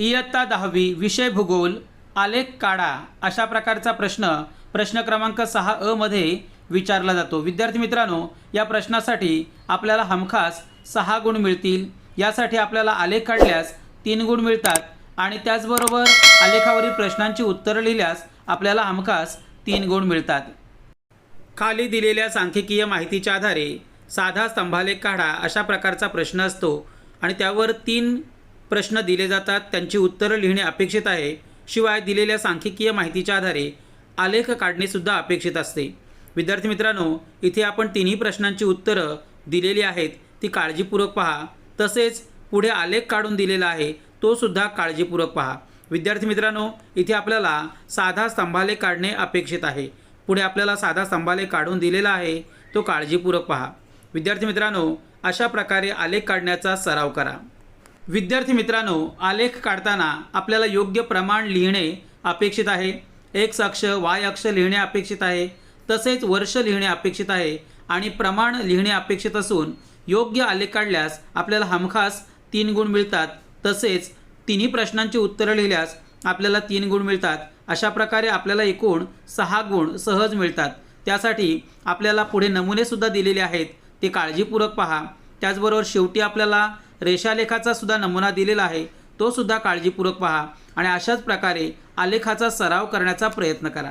इयत्ता दहावी विषय भूगोल आलेख काढा अशा प्रकारचा प्रश्न प्रश्न क्रमांक सहा अ मध्ये विचारला जातो. विद्यार्थी मित्रांनो या प्रश्नासाठी आपल्याला हमखास सहा गुण मिळतील. यासाठी आपल्याला आलेख काढल्यास तीन गुण मिळतात आणि त्याचबरोबर आलेखावरील प्रश्नांची उत्तरं लिहिल्यास आपल्याला हमखास तीन गुण मिळतात. खाली दिलेल्या सांख्यिकीय माहितीच्या आधारे साधा स्तंभालेख काढा अशा प्रकारचा प्रश्न असतो आणि त्यावर तीन प्रश्न दिले जातात त्यांची उत्तरं लिहिणे अपेक्षित आहे. शिवाय दिलेल्या सांख्यिकीय माहितीच्या आधारे आलेख काढणेसुद्धा अपेक्षित असते. विद्यार्थी मित्रांनो इथे आपण तिन्ही प्रश्नांची उत्तरं दिलेली आहेत ती काळजीपूर्वक पहा. तसेच पुढे आलेख काढून दिलेला आहे तो सुद्धा काळजीपूर्वक पहा. विद्यार्थी मित्रांनो इथे आपल्याला साधा स्तंभालेख काढणे अपेक्षित आहे. पुढे आपल्याला साधा स्तंभालेख काढून दिलेला आहे तो काळजीपूर्वक पहा. विद्यार्थी मित्रांनो अशा प्रकारे आलेख काढण्याचा सराव करा. विद्यार्थी मित्रांनो आलेख काढताना आपल्याला योग्य प्रमाण लिहिणे अपेक्षित आहे. एक्स अक्ष वाय अक्ष लिहिणे अपेक्षित आहे. तसेच वर्ष लिहिणे अपेक्षित आहे. आणि प्रमाण लिहिणे अपेक्षित असून योग्य आलेख काढल्यास आपल्याला हमखास तीन गुण मिळतात. तसेच तिन्ही प्रश्नांची उत्तरं लिहिल्यास आपल्याला तीन गुण मिळतात. अशा प्रकारे आपल्याला एकूण सहा गुण सहज मिळतात. त्यासाठी आपल्याला पुढे नमुनेसुद्धा दिलेले आहेत. ते काळजीपूर्वक पहा. त्याचबरोबर शेवटी आपल्याला रेषालेखाचा सुद्धा नमुना दिलेला आहे. तो सुद्धा काळजीपूर्वक पहा आणि अशाच प्रकारे आलेखाचा सराव करण्याचा प्रयत्न करा.